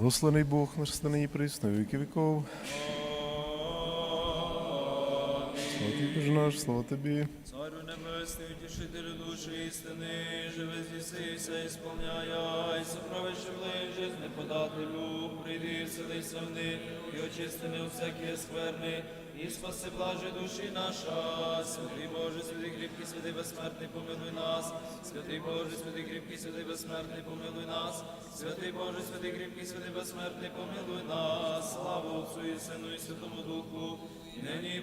Благословений Бог наш станині присно, віки віков. Слава тобі, Боже наш, слава тобі. Царю небесний, утішителю душі істини, живе зісися, ісполняя, і сокровище жизни Бог, прийди, вселися в них, і очисти не всякі скверни, і спаси блаже душі наша. Святий Боже, святий кріпкий, святий безсмертний, помилуй нас. Святий Боже, святий кріпкий, святий безсмертний, помилуй нас. Святий Боже, святий кріпкий, святий безсмертний, помилуй нас. Слава Отцю і Сину і Святому Духу, нині і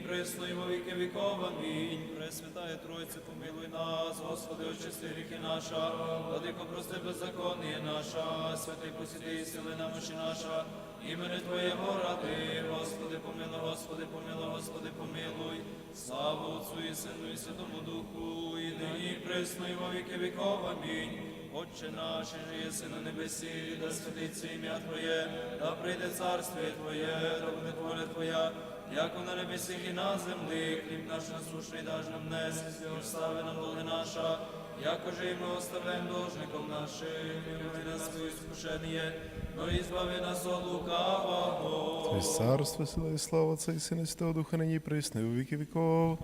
віки віков. Амінь. Пресвятає Тройце, помилуй нас, Господи, очисти гріхи наша, владико, прости беззаконніє наша, святий посіди сили намощі наша, імени Твоєго ради, Господи, помилуй, Господи, помилуй, Господи, помилуй. Слава Отцю і Сину і Святому Духу, і нині і віки віков. Амінь. Отче наш, що єси на небесі, да святиться ім'я Твоє, да прийде царствіє Твоє, да буде воля Твоя, як на небесі і на землі, хліб наш насушний даж нам днес, і встави нам долги наша, якоже і ми оставляємо должником нашим, і не нас свої скушення, но і збави нас от лукавого. Твій царство, сила і слава Отця і Сина Святого Духа, нині і у віки віков.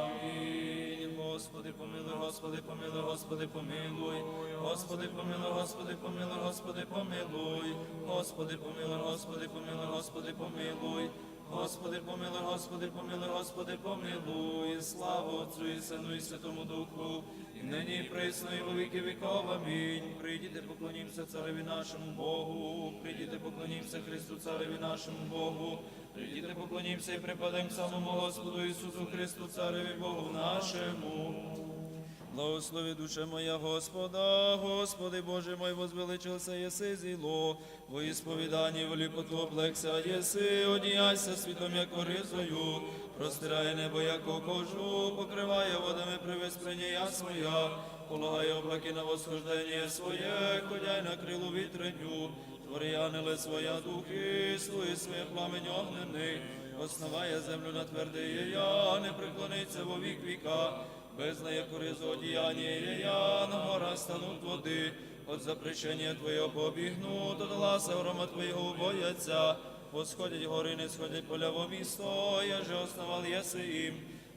Амінь. Господи, помилуй, Господи, помилуй, Господи, помилуй. Господи, помилуй, Господи, помилуй, Господи, помилуй. Господи, помилуй, Господи, помилуй, Господи, помилуй. Господи, помилуй, Господи, помилуй, Господи, помилуй. Слава Отцю і Сину і Святому Духу, і нині і присно, і во віки віков. Амінь. Прийдіте, поклонімося цареві нашому Богу. Прийдіте, поклонімося Христу, цареві нашому Богу. Прийдіте, поклонімося і припадемо самому Господу Ісусу Христу, Цареві Богу нашому. Благослови душа моя Господа, Господи Боже мой, возвеличился єси зіло, во ісповіданні воліпоту облекся єси, одіяйся світом, як ризою, простирає небо, як кожу, покриває водами привиспрення своя, полагає облаки на восхождення своє, ходяй на крилу вітреню, твори ангели своя духи, слуги своє пламень огнений, основає землю на твердиє я, не преклониться во вік віка, без неї коризу одіяння я, на горах стануть води, от запрещення Твоєго побігну, до гласа грома Твоєго бояться, восходять гори, не сходять поля во місто, я же основал єси їм,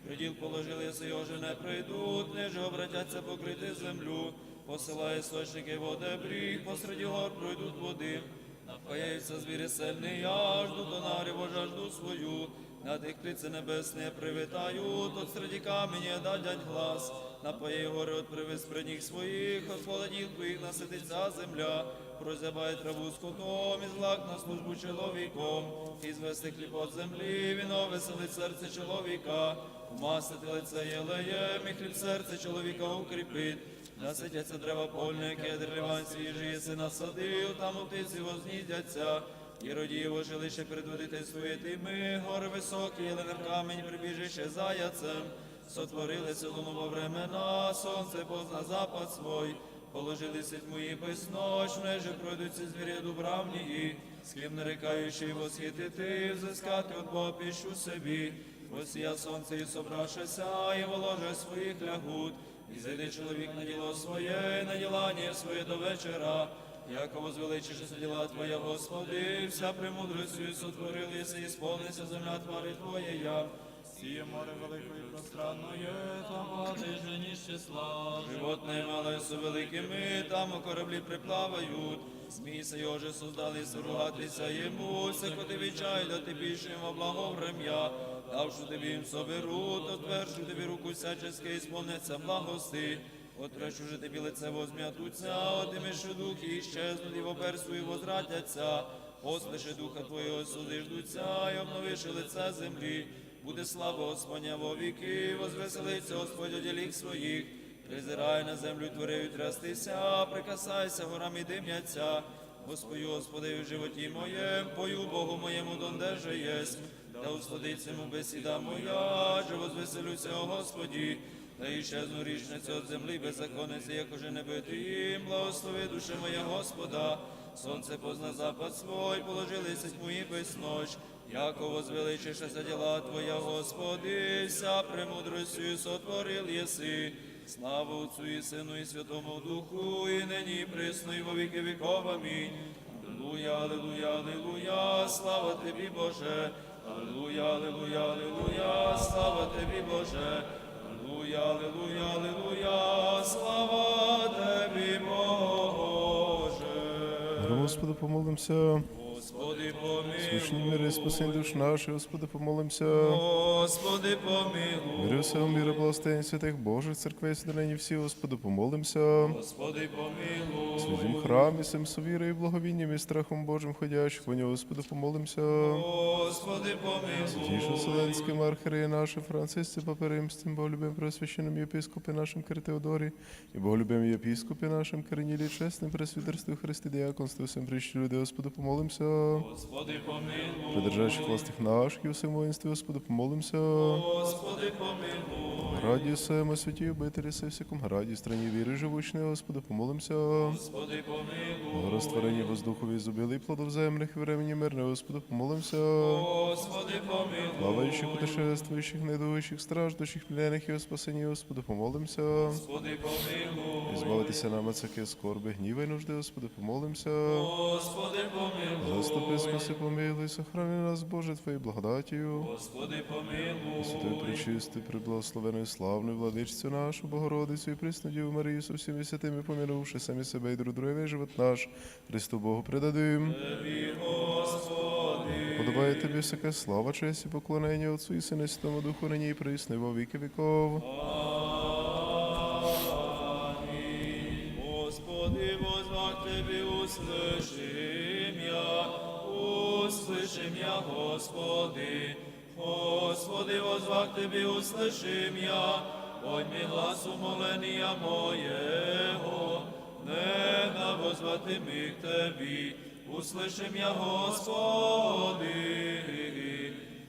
приділ положили єси, його же не прийдуть, не же обратяться покрити землю, посилає істочники води бріг, посреди гор пройдуть води, Напаяються звірі сильні, я жду до наріву жажду свою, на тих птиці небесні привітають, от середі каменя дадять глас, напоє гори от привис при них своїх, от холодів твоїх насититься земля, прозябає траву скотом, і злак на службу чоловіком, і звести хліб от землі, віно веселить серце чоловіка, умастити лице єлеєм, і хліб серце чоловіка укріпить. Наситяться дерева польне, кедр ливан свіжий, єси насадив, там птиці вознідяться. І родіво жилище предводити своє тими, гори високі, єленер камінь, прибіжище заяцем. Сотворилися луну во времена, сонце позна запад свой. Положилися тьму без ночь, межі пройдуться звірі дубравні, з ким нарекаючи восхитити, взискати от Бога піщу собі. Восія сонце і собравшися, і воложе своїх лягут. І зайде чоловік на діло своє, на ділання своє до вечора. Яко возвеличишся діла Твоя, Господи, вся премудростю сотворилися, і сповниться земля твари Твоєя. Сіє море великої пространної, там багатий жені з числа. Животне мале со великими, там у кораблі приплавають. Смійся його же создали соругатися йому, коти вічай, да ти більше во благо врем'я. Давши тобі їм соберу, то тверджу тобі руку всячески, і сповниться благости. Отречу же тобі лице возм'ятуться, отимеш духи іщезнуть, і в оперству і возвратяться. Послиши духа Твого суди ждуться, і обновиши лице землі. Буде слава Господня во віки, возвеселиться Господь оділік своїх. Призирай на землю творив трястися, прикасайся, горами дим'яться. Господи, Господи, в животі моєм, пою Богу моєму, донде же єсть. Да усладиться му бесіда моя, же возвеселюся, о Господі. Та іщезну річницю от землі беззаконниці, як уже не бити благослови душе моя Господа. Сонце позна запад свой, положилися тьмої без ночь. Яко возвеличишеся діла Твоя, Господи, вся премудростю сотворил єси. Слава Отцу і Сину і Святому Духу, і нині присно, і во віки віков. Амінь. Аллилуйя, аллилуйя, аллилуйя, слава тобі, Боже. Аллилуйя, аллилуйя, аллилуйя, слава тобі, Боже. Аллилуйя, аллилуйя, аллилуйя, слава тобі, Боже. Миром, Господи. Господи, Слушні мири, спасень душ наших, Господи, помолимся. Господи, помилуй. Мири всього міра, благостояння святих Божих церквей, содержані всі, Господи, помолимся. Господи, помилуй. Святім храмі, сим совірою і благовінням і страхом Божим ходячих, во нього, Господи, помолимся. Господи, помилуй. Тіше Вселенським архиереї нашим, Францисці, Папи Римським, Боголюбим Пресвященним єпископі нашим Киритеодорі, і Боголюбим єпископі нашим Корнілі, чесним пресвітерству Христи Діаконству, всім прищі люди, Господи, помолимся. Господи, помилуй. Придержащих властих наших і усім воїнстві, Господи, помолимся. Господи, помилуй. Раді семи святі обителі, се всяком граді, страні віри живучні, Господи, помолимся. Господи, помилуй. Розтворені воздухові зубили, плодов земних, времені мирне, Господи, помолимся. Господи, помилуй. Плаваючих, путешествуючих, недуючих, страждущих, пленних і о спасенні, Господи, помолимся. Господи, помилуй. Збавитися нам от всякі скорби, гніва й нужди, Господи, помолимся. Господи, помилуй. Заступи, спаси, помилуй, сохрани нас, Боже, Твоєю благодатію. Господи, помилуй. Святою пречистою, приблагословеною, славною владичцю нашу, Богородицю і присну Діву Марію со всіми святими, помінувши самі себе і друг друге, живот наш, Христу Богу предадим. Тобі, Господи. Подобає тобі всяка слава, честь і поклонення Отцу і Сину Святому Духу, нині і присно, і во віки віков. Амінь. Господи, возвах Тебе услышим я, услышим я, Господи. Господи, возвах Тебе услышим я, подьми глас умоления моего, не на возвати ми к Тебі, услышим я, Господи,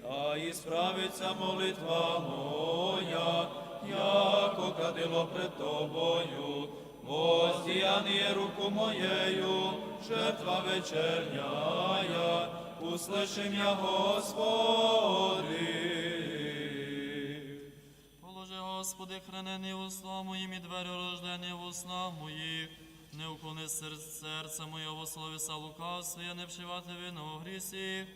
а і справиться молитва моя, яко кадило пред Тобою, воздіяніє руку моєю, жертва вечерняя, услышим я, Господи. Положи, Господи, хранені уста моїм і двері рождені в уснах моїх. Не уклони серце, серце моє во слові са лукавства, я не вшивати вину у грісі.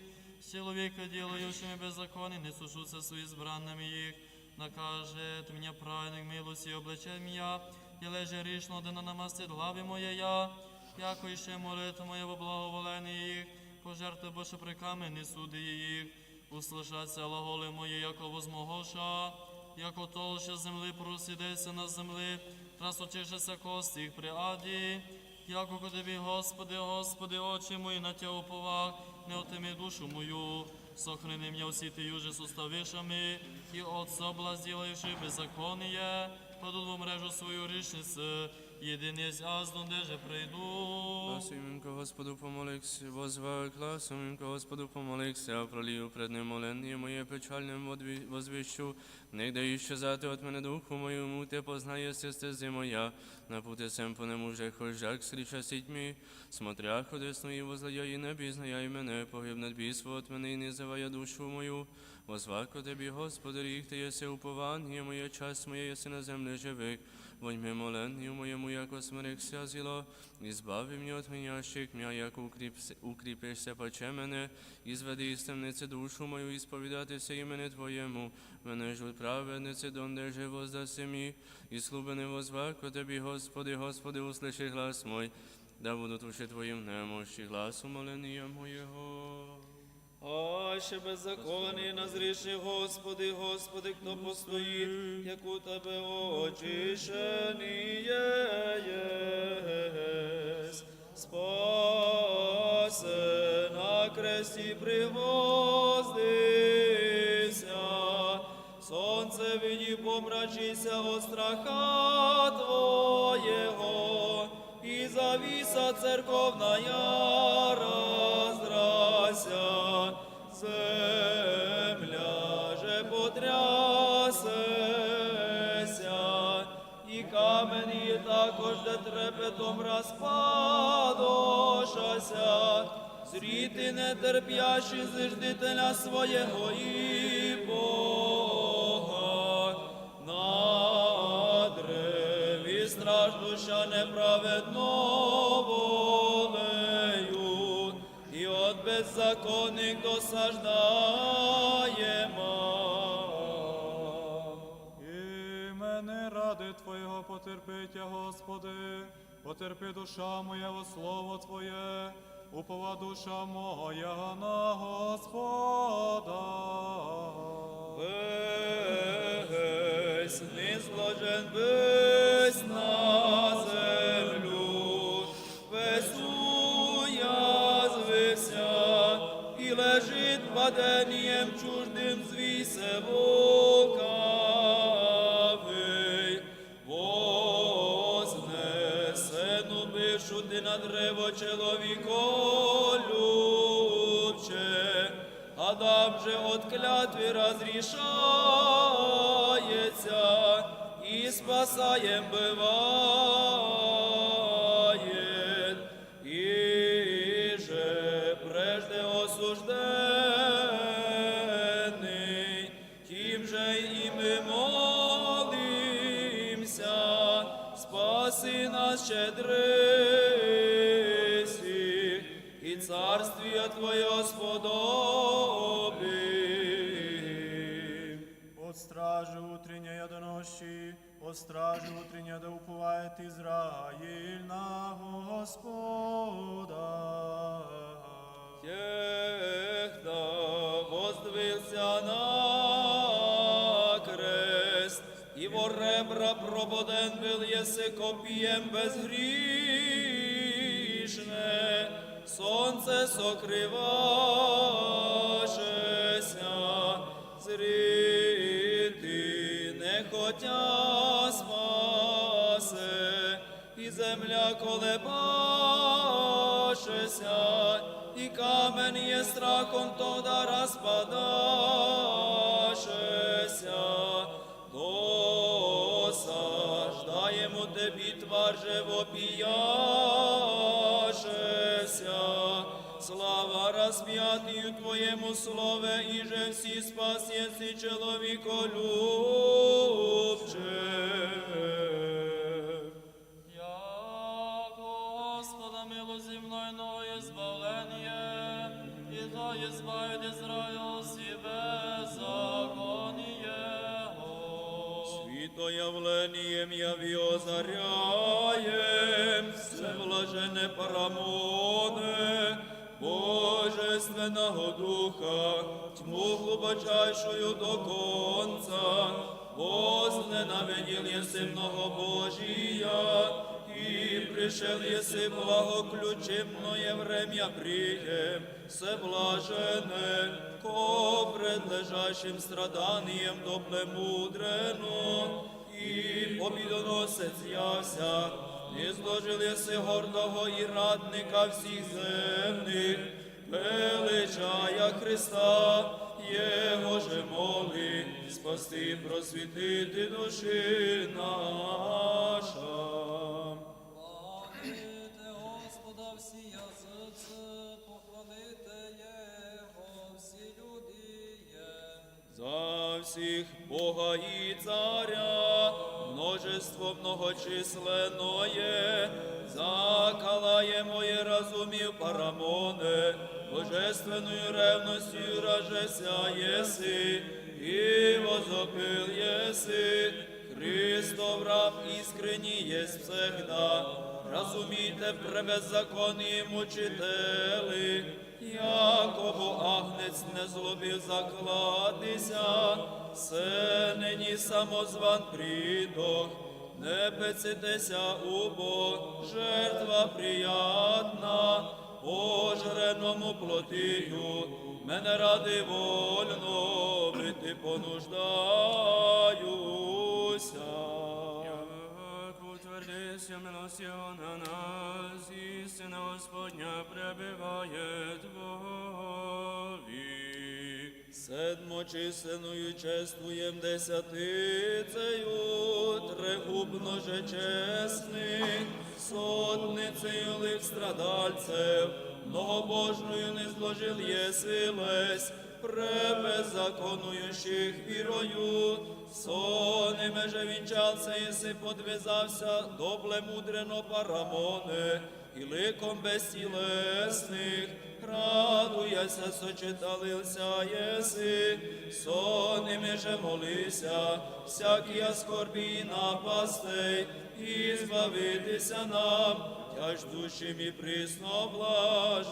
Чоловіка ділаючими беззаконні, не сушуся свої збранними їх. Накаже мене праведник милості обличе м'я, і леже рішно один намастить глави моє я. Яко іще молитва моє во благоволенні їх, пожертви Боже приками не суди їх. Услышаться глаголи мої, яко возмогоша, яко толще земли просідеться на земли, трасочишеся кості їх при аді, яко ко тобі, Господи, Господи, очі мої на тя уповах, не отими душу мою, сохрани мене всі ти юже суставишами, і от соблазн ділаючи беззаконніє, паду мережу свою річницю, єдиний аздон, де же прийду. Гласуємко Господу помолився, возвав гласуємко Господу помолився, пролію пред ним моленні моє печальним водві- возвіщу, негде іще зати от мене духу моєму, те познає стези моя, на пути сем по нему вже хожак скріча сітьмі, смотря ходесну і возлая і не пізнає і мене, погибнет бійство от мене і не заває душу мою, возвако тобі, Господи, рік ти єси уповання моє, час моє єси на землі живих, Воньми моленню моєму, яко смирихся зіло, і збави мені от менящих м'я, як укріпишся паче мене, і зведи із темниці душу мою, і сповідатися імені Твоєму, мене ж от праведниці, донде же воздаси мі, і слубини возвако Тобі, Господи, Господи, услиши глас мой, да буду туші Твоїм немощі, гласу молення моєго. А ще беззаконний назріши, Господи, Господи, хто постоїть, як у Тебе очищені єсть. Спасе на кресті привоздися, сонце виді помрачися от страха Твоєго, і завіса церковна раздрася, земля же потрясеся, і камені також де трепетом розпадошася, зріти нетерпящі зиждителя своєго і ж душа неправедно волею, і от беззаконних досаждаємо. І мене ради Твоєго потерпиття, Господи, потерпи душа моя во слово Твоє, упова душа моя на Господа. Весь зложен весь на землю, весь уязвився і лежить паденням чуждим звісе лукавий. Вознесену бишу ти на древо чоловіколюбче, Адам же от клятви розрішається і спасаєм бывает, и же прежде осужденный, тим же і ми молимся, спаси нас щедрисіх, і царствія Твоє сподоби. Стражи утренняя до ночи, от стражи утренняя да уповает Израиль на Господа. Техда воздвигся на крест, во ребра прободен был єси копієм безгрішне, сонце сокривашеся, зрити хотя спасе, і земля колебашеся, і камень є страхом тода розпадашеся. Досаждаємо тебе, твар же слава розп'ятію Твоєму слове, і же всі спас єси чоловіколюбче. Яко Господа мило земное избавление, и то избавит Израил себе законие. Світоявленієм яві озаряєм, все блажене парамоне, Божественного Духа, тьму глубочайшую до конца, возненавидел еси многобожия, и пришел еси благоключимное время прием, все блажене, ко предлежащим страданием добле мудрено, і побідоносець явся, і зложили си гордого і радника всіх земних, величая Христа, Його же моли, спасти, просвітити душі наша. За всіх Бога і царя, множество многочисленное, закалає моє разумів парамоне, божественною ревностью ражеся єси, і возопил єси, Христов раб іскренній єсть всегда, разумійте пребеззаконні мучителі, Якобо агнець не злобив закладися, се нині самозван придох, не пецитеся убо, жертва приятна, пожреному плотію, мене ради вольно бити понуждаюся. Як утвердися на нас, істина Господня пребиває Твові. Седмочисленою чествуєм десятицею, трегубно же чесних, сотницею лих страдальцев, многобожною не зложил єси лесь, пребеззаконуючих вірою, сонними же вінчався, єси подвизався, добле мудрено парамоне, і ликом безтілесних, радуяся, сочеталися єси, сонними же молися, всякі скорбі напастей, і збавитися нам, тяж душим і присно блажащим.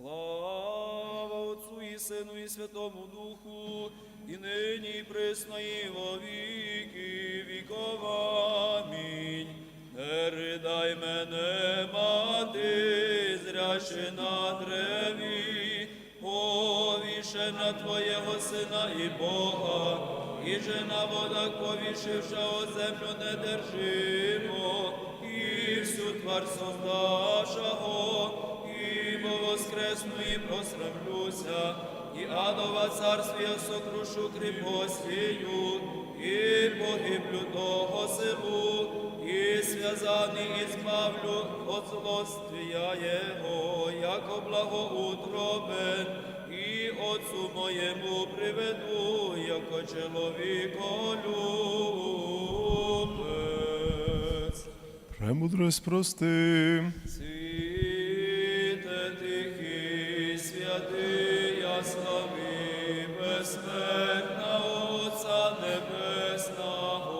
Слава Отцу і Сину і Святому Духу, і нині і присно, і во віки віков. Амінь. Не ридай мене, мати, зряши на древі, повішена Твоєго Сина і Бога, і же на водах повішивши о землю недержимо, і всю твар создашого, бо воскресну і просрамлюся, і адова царствія сокрушу кріпостію, і погиблю того селу, і зв'язаний і збавлю от злоствія Його, яко благоутробен, і Отцу моєму приведу, яко чоловіколюбець. Премудрость прости. Ясновий, безсмертна Отця Небесного,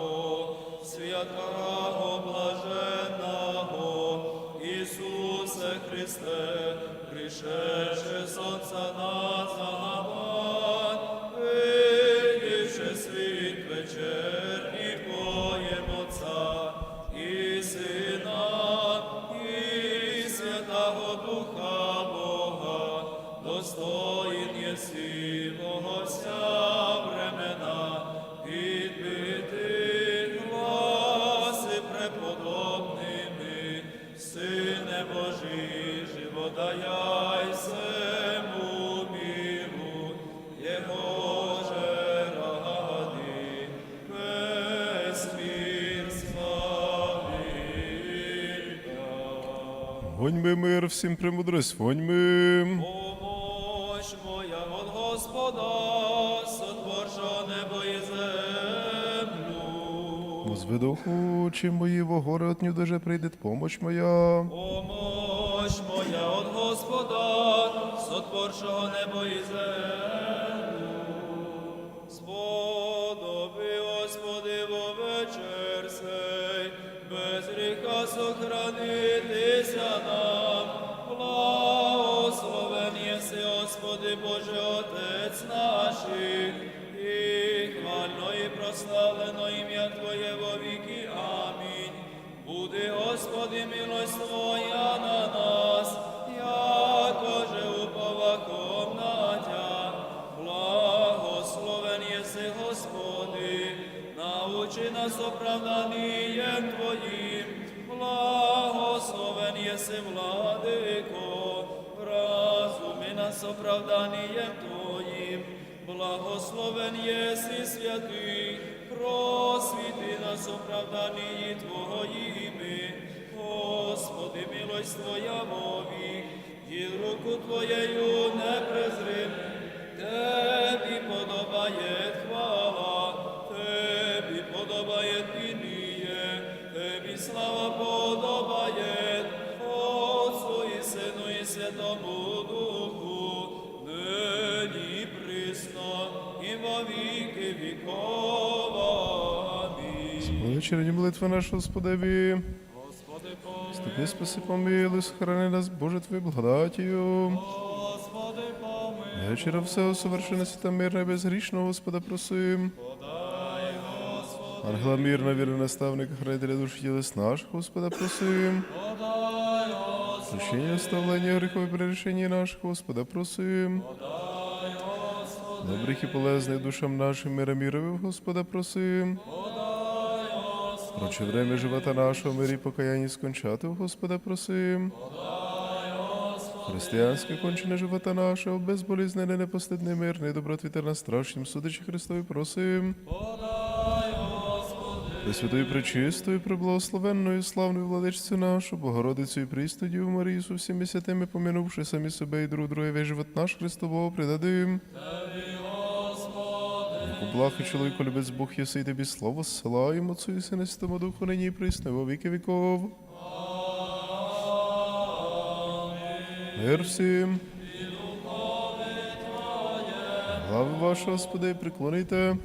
святого блаженного, Ісусе Христе, пришедше сонця Воньми мир, всім премудрость, воньми. Помощь моя от Господа, сотворшого небо і землю. Возведоху, чим мої во горе от ню даже прийде помощь моя. Помощь моя от Господа, сотворшого небо і землю. Нам. Благословен єси, Господи, Боже, Отець наших, і хвально і прославлено ім'я Твоє во віки. Амінь. Буди, Господи, милость Твоя на нас, якоже уповаком на Тя. Єси, Господи, научи нас оправданням Твоїм. Благословен єси, владико, разуми нас оправданням Твоїм. Благословен єси, святий, просвіти нас оправданії Твоїми. Господи, милость Твоя вовік, і руку Твоєю не презрим. Тебі подобає хвала, слава подобає, Отцу і Сину і Святому Духу, нині і присно, і во віки віков. Амінь. Вечерні молитва наша Господеві. Ступи, спаси, помилуй, сохрани нас, Боже, Твою благодатію. Вечора всього совершенно свята мирна і безгрішного Господа просим. Ангела мирна, вірна наставника, хранителя душ тілес наших, Господа просим. Прощення, оставлення гріхов і перерішення наших, Господа просим. Добрих і полезних душам нашим мира Господа просим. Проче время живота нашого, мирі покаянні скончати, Господа просим. Християнське кончене живота нашого, безболізнене, непостидне, мирне, добротвітерна, страшнім судичі Христові просим. подай, Пресвятою пречистою, преблагословенною, славною владичцю нашу, Богородицю і прісну Діву Марію, з усіми святими, помінувши самі себе і друг друге, весь живот наш Христового предадим. Яку благ і чоловіку любець Бог єси, тобі слово Отцу і Сину, і Святому Духу, нині і присно, і во віки віков. Мир всім. Глави ваші, Господи, приклоните.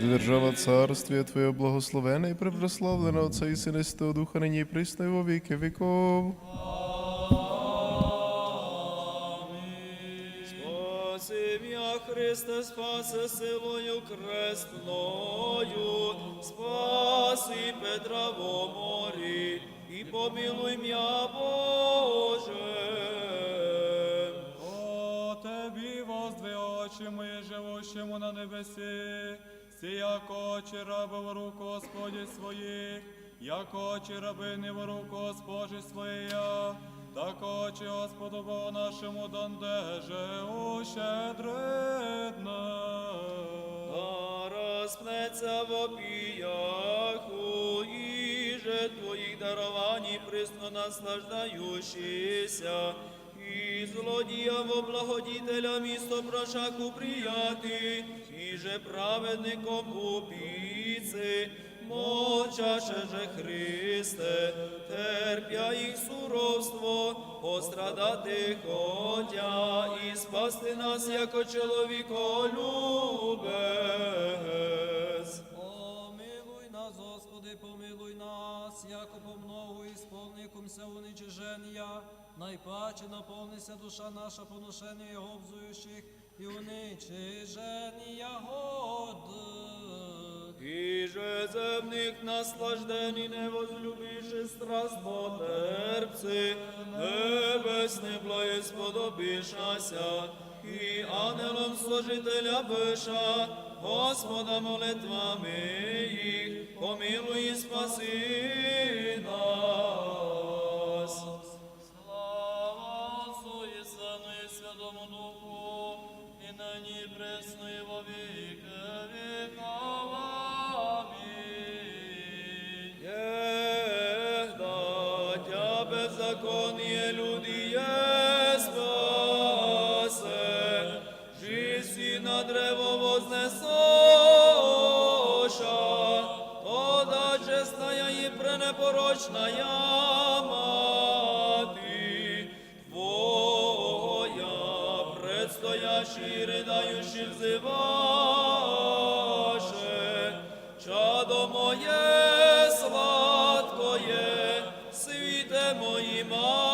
Буде держава царствія Твоє благословена і препрославлена Отця і Сина, Святого Духа, нині і присно, і во віки віков. Спаси м'я Христе, спаси силою крестною, спаси Петра во морі, і помилуй м'я Боже. О Тебі воздви очі мої, живущому на небесі, сі як очі раби в руку Господі своїх, як очі рабини в руку Госпожі своя, так очі Господу Богу нашому дандеже ущедридне. А розпнеться в опіяху, і же твоїх дарувань присно наслаждаючися, і злодіям во благодітеля місто прошаку прияти, і же праведником убійці, мовчаше же Христе, терпя їх суровство, пострадати хотя і спасти нас, яко чоловіколюбець. Нас, яко помногу ісполникомся уничиження, найпаче наповнися душа наша поношення його взуючих і уничиження годих. І же земних наслаждений не возлюбивши страст потерпці, небесне благе сподобішася, і ангелом служителя биша, Господа молитвами їх, помилуй і спаси нас. Слава Отцу і Сину і Святому Духу, і нині і присно і во віки віков. Амінь. Єгда тя беззаконніє люди є спасе, жисі на древо вознесоша, і пренепорочная мати Твоя, предстоящий ридающий взиваше, чадо моє сладкоє, світе моїма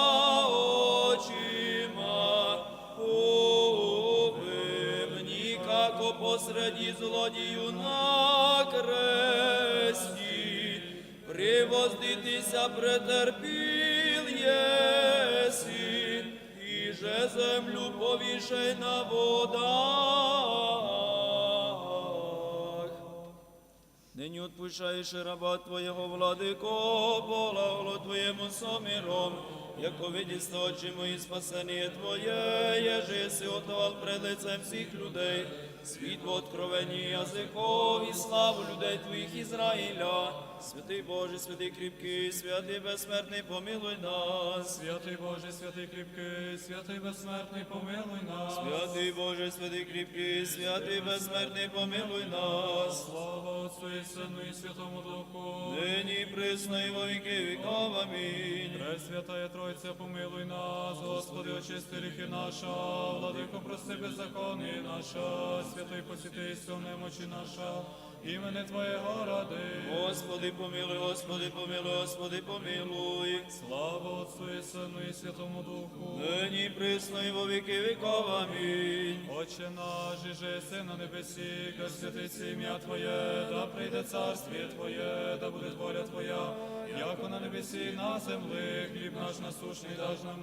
посреди злодію привоздитися претерпіл єсі, і же землю повішай на водах. Нині отпущаєш раба Твоєго, владико, благо Твоєму соміром, яко видісте очі мої спасення Твоє, єже си отдавав пред лицем всіх людей, світло откровені язиков і славу людей Твоїх Ізраїля. Святий Боже, святий кріпкий, святий безсмертний, помилуй нас. Святий Боже, святий кріпкий, святий безсмертний, помилуй нас. Святий Боже, святий кріпкий, святий безсмертний, помилуй нас. Слава Отцу і Сину і Святому Духу. Нині присно і во віки віков. Амінь. Пресвятая Тройця, помилуй нас, Господи, очисти гріхи наша, владико, прости беззаконні наша, святий посіти все немочі наша, імени Твоєго ради. Господи, помилуй, Господи, помилуй, Господи, помилуй. Слава Отцу і Сину і Святому Духу. Нині і присно і во віки віков. Амінь. Отче наш, же си на небесі, да святиться ім'я Твоє, да прийде царствіє Твоє, да буде воля Твоя, яко на небесі на землі, хліб наш насушний даж нам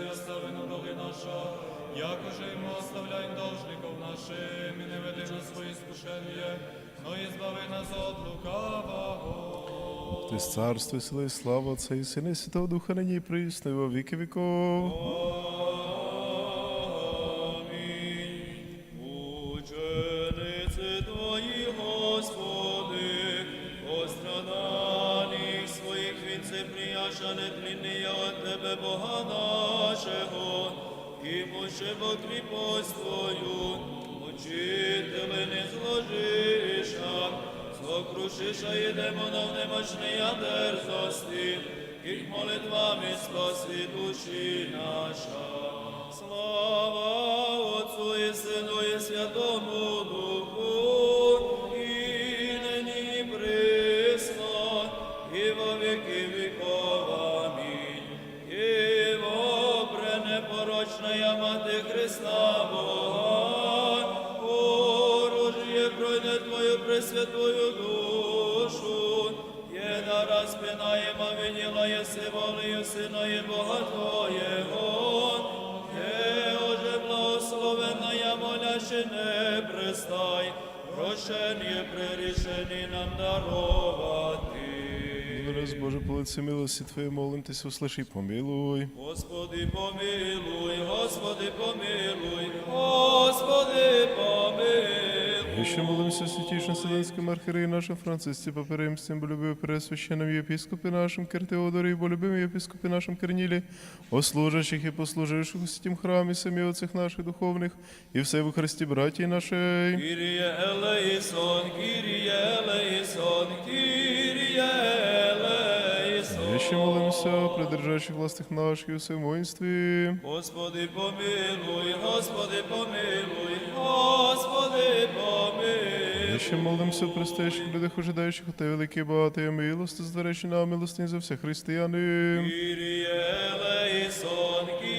і остави нам долги наша, яко же і ми оставляємо должников нашим, і не веди нас свої скушення, но і збави нас от лукавого. Ти царство, сили, слава Отця і Сина, і Святого Духа, нині і присно, і во віки віков. Бога нашого, і Боже, во кріпость Твою, сокрушиша і демонов немощний дерзості, їх молитвами спаси душі наша. Слава Отцу і Сину і Святому Духу, і нині і присно, і во віки віков. Амінь. І вопре непорочна мати Христа Бога, оружие пройде Твою пресвятую душу, Єда распинаєма виділа єси волею Сина і Бога Твоєго, Є уже благословенна я моляще не пристай, прощення прирішені нам дарувати. Раз, Боже, по лиці милості Твоєї молимтеся, услыши, помилуй. Господи, помилуй, Господи, помилуй, Господи, помилуй. І ще молимося святішим Вселенським архіреї нашим Францисці Паперимстям, бо любив пересвященним єпіскопі нашим Киртеодорі, и любив єпіскопі нашим Корнілі, о служащих і послуживших у святім храмі, самі отцах наших духовних, і все в Христі братії нашій. Кіріє елейсон, Кіріє елейсон, Кіріє ще молимося, придержащих властих наших і у всем воїнстві. Господи, помилуй, Господи, помилуй, Господи, помилуй. І ще молимося, пристаючих людях, ожидаючих у те великі багатої милости, зверечі нам милостині за всіх християни. Кіріє елейсон, Кіріє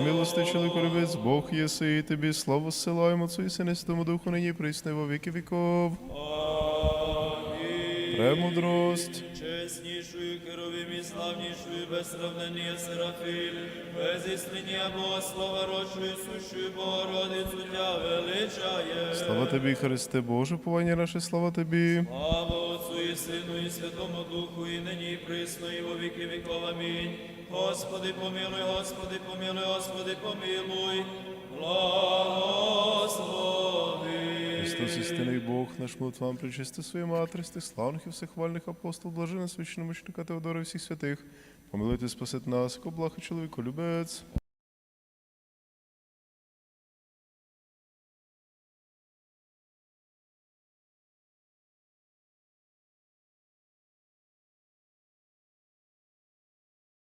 милости чоловіколюбець Бог єси, і тобі славу зсилаємо, Отцу і Святому Духу, нині присни во віки віков. Амінь. Премудрость. Чеснішою, керовим і славнішою, без сравнення Серафим, без іслення Богослова, рочою, сущою Богородицю Тя величає. Слава тобі, Христе Боже, повання наше, слава тобі. Слава Отцу і Сину, і Святому Духу, і нині, і присно, і во віки віков. Амінь. Господи, помилуй, Господи, помилуй, Господи, помилуй, благослови. Христос, істинний Бог, наш молитв вам причисти свои матері, славних і всехвальних апостол, блажена священномучника Теодора і всіх святих. Помилуйте, спасет нас, як облаха человеку, любець.